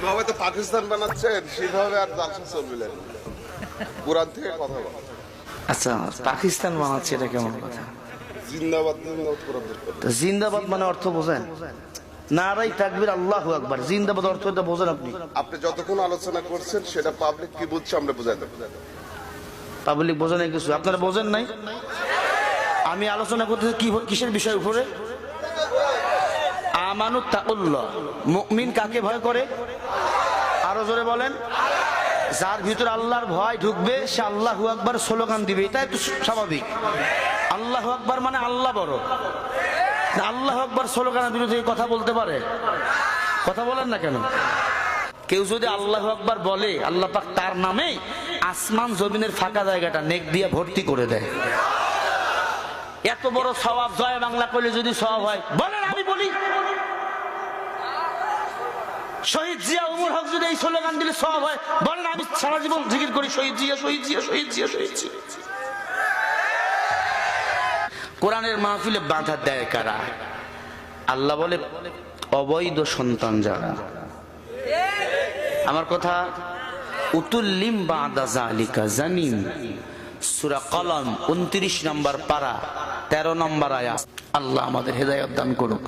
কীভাবে তো পাকিস্তান বানাচ্ছেন সেভাবে আর জালসা চলবে না। কোরআন থেকে কথা বল। আচ্ছা পাকিস্তান বানাচ্ছে এটা কেমন কথা? জিন্দাবাদ জিন্দাবাদ মানে অর্থ বোঝেন? নারাই তাকবির আল্লাহ আকবার জিন্দাবাদ অর্থ এটা বোঝেন আপনি? আপনি যতক্ষণ আলোচনা করছেন সেটা পাবলিক কি বুঝছে আমরা বুঝাই দেবো। পাবলিক বোঝেন নাই কিছু। আপনারা বোঝেন নাই? আমি আলোচনা করতেছি কি কিসের বিষয় উপরে? আমানু তাকুল্লাহ। মুমিন কাকে ভয় করে? আরও জোরে বলেন। যার ভিতরে আল্লাহর ভয় ঢুকবে, সে আল্লাহু আকবার স্লোগান দিবে। এটাই তো স্বাভাবিক। আল্লাহ আকবার মানে আল্লাহ বড়। আল্লাহ আকবার স্লোগানের বিরুদ্ধে কথা বলতে পারে। কথা বলেন না কেন? কেউ যদি আল্লাহ আকবার বলে, আল্লাহ পাক তার নামে আসমান জমিনের ফাঁকা জায়গাটা নেক দিয়ে ভর্তি করে দেয়। এত বড় স্বভাব জয় বাংলা করলে যদি স্বভাব হয়, বলেন আমি বলি। শহীদ জিয়া, উমর হক যদি এই স্লোগান দিলে সওয়াব হয়, বলেন আমি সারা জীবন জিকির করি, শহীদ জিয়া শহীদ জিয়া শহীদ জিয়া শহীদ জিয়া। কোরআনের মাহফিলে বাধা দেয় কারা? আল্লাহ বলে, অবৈধ সন্তান যারা। আমার কথা, উতুল্লিম বাদা জালিকা জানিম। সুরা কলম 29 নম্বর পারা 13 নম্বর আয়াত। আল্লাহ আমাদের হেদায়েত দান করুক।